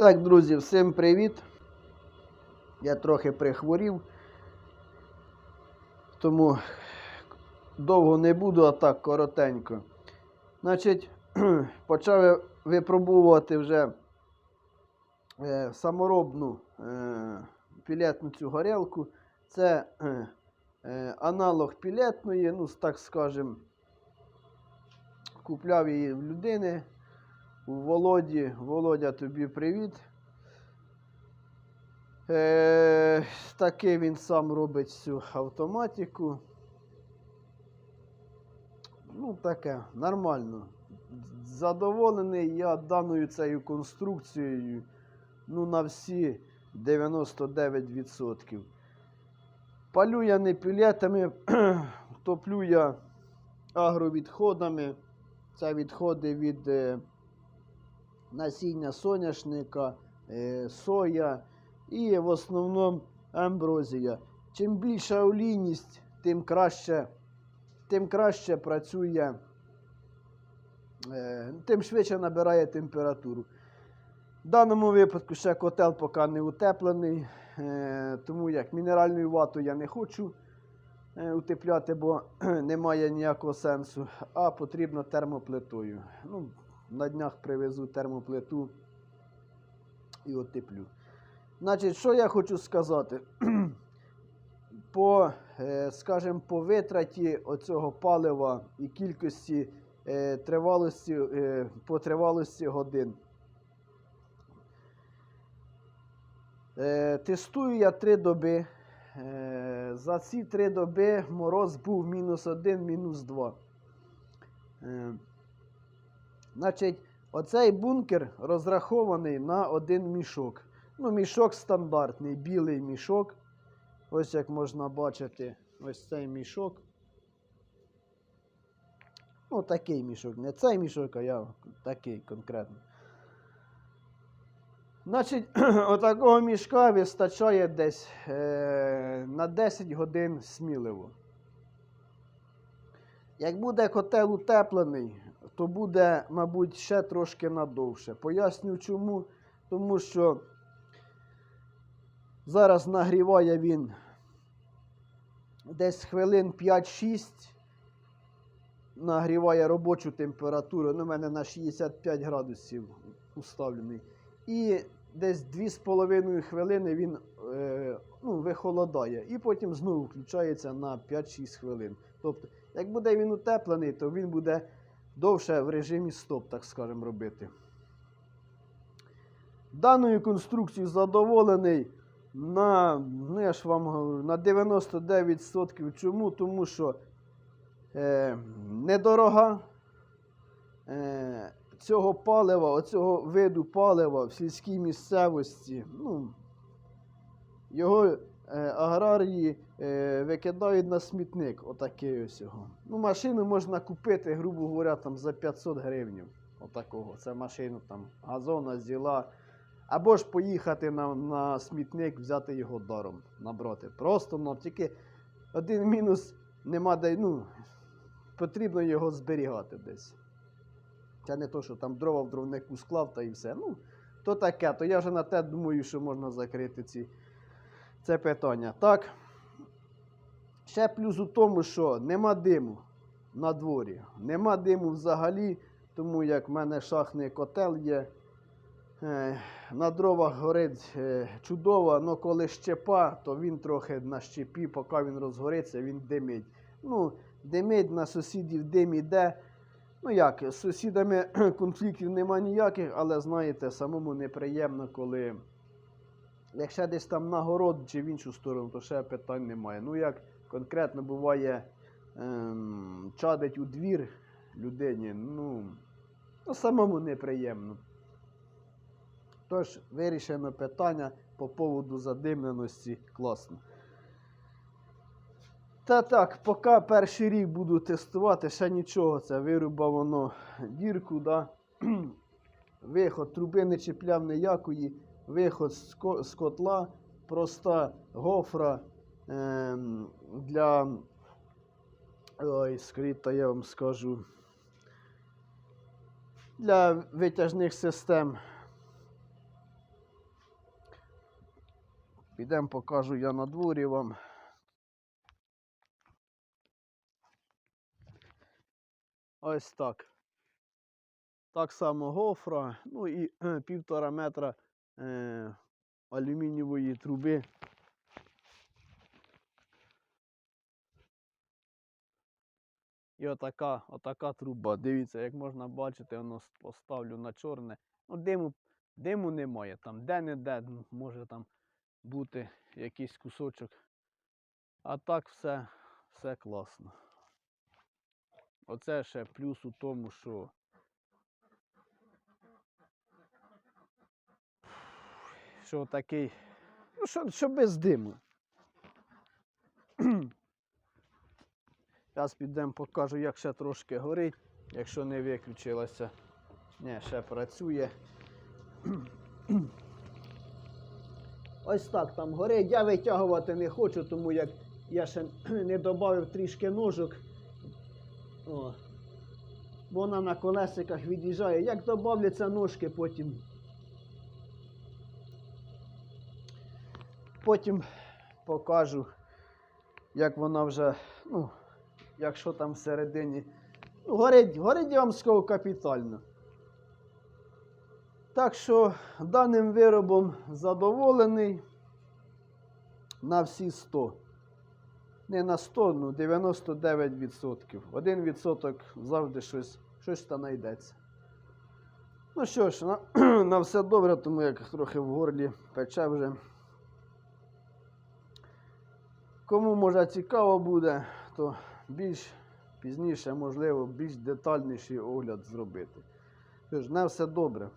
Так, друзі, всім привіт. Я трохи прихворів, тому довго не буду, а так коротенько. Значить, почав я випробувати вже е, саморобну е, пілетну цю горілку. Це е, е, аналог пілетної, ну, так скажем, купляв її в людини. Володі. Володя, тобі привіт. Е, таки він сам робить цю автоматику. Ну, таке, нормально. Задоволений я даною цією конструкцією ну, на всі 99%. Палю я не пілетами, топлю я агровідходами. Це відходи від е, насіння соняшника, е, соя і в основному амброзія. Чим більша олійність, тим краще, тим краще працює, е, тим швидше набирає температуру. В даному випадку ще котел поки не утеплений, е, тому як мінеральною ватою я не хочу утепляти, бо немає ніякого сенсу, а потрібно термоплитою. Ну, на днях привезу термоплиту і отеплю. Значить, що я хочу сказати? По, е, скажімо, по витраті оцього палива і кількості е, тривалості, е, по тривалості годин. Тестую я три доби. За ці три доби мороз був мінус один, мінус два. Значить, оцей бункер розрахований на один мішок. Ну, мішок стандартний, білий мішок. Ось як можна бачити, ось цей мішок. Ну, такий мішок. Не цей мішок, а я такий конкретно. Значить, отакого мішка вистачає десь е, на 10 годин сміливо. Як буде котел утеплений, то буде, мабуть, ще трошки надовше. Поясню чому. Тому що зараз нагріває він десь хвилин 5-6, нагріває робочу температуру. Ну, у мене на 65 градусів уставлений. І десь 2,5 хвилини він е, ну, вихолодає. І потім знову включається на 5-6 хвилин. Тобто, як буде він утеплений, то він буде довше в режимі стоп, так скажемо, робити. Даною конструкцією задоволений на, ну я ж вам говорю, на 99%. Чому? Тому що е, недорога е, цього палива, оцього виду палива в сільській місцевості, ну, його аграрії е, викидають на смітник. Отакий ось його. Ну, машину можна купити, грубо говоря, там за 500 гривень. Отакого. Це машину там газона, зіла. Або ж поїхати на, на смітник, взяти його даром, набрати. Просто, ну, тільки один мінус нема де, ну, потрібно його зберігати десь. Це не то, що там дрова в дровнику склав та і все. Ну, то таке, то я вже на те думаю, що можна закрити ці, це питання. Так. Ще плюс у тому, що нема диму на дворі. Нема диму взагалі, тому як в мене шахний котел є. Е, На дровах горить е, чудово, але коли щепа, то він трохи на щепі, поки він розгориться, він димить. Ну, димить на сусідів дим іде. Ну як, з сусідами конфліктів нема ніяких, але знаєте, самому неприємно, коли якщо десь там на город чи в іншу сторону, то ще питань немає. Ну як конкретно буває ем, чадить у двір людині, ну, ну самому неприємно. Тож, вирішено питання по поводу задимленості класно. Та так, поки перший рік буду тестувати, ще нічого. Це вирубав воно дірку, да? виход труби не чіпляв ніякої, виход з котла, проста гофра ем, для. Ой, скріта, я вам скажу. Для витяжних систем Підемо покажу я на дворі вам. Ось так. Так само гофра, ну і півтора метра е, алюмінієвої труби. І отака, отака труба. Дивіться, як можна бачити, воно поставлю на чорне. Ну, диму, диму немає. Там де-не-де м, може там бути якийсь кусочок. А так все, все класно. Оце ще плюс у тому, що що такий, ну, що, що без диму. Зараз підемо покажу, як ще трошки горить, якщо не виключилося. Ні, ще працює. Ось так там горить. Я витягувати не хочу, тому як я ще не додав трішки ножок. О. Вона на колесиках від'їжджає. Як додавляться ножки, потім. Потім покажу, як вона вже, ну, якщо там всередині. Горить, горить я вам скажу капітально. Так що даним виробом задоволений на всі 100. Не на 100, ну 99%. 1% завжди щось, щось та знайдеться. Ну що ж, на, на все добре, тому як трохи в горлі пече вже. Кому може цікаво буде, то більш пізніше, можливо, більш детальніший огляд зробити. Тож, на все добре.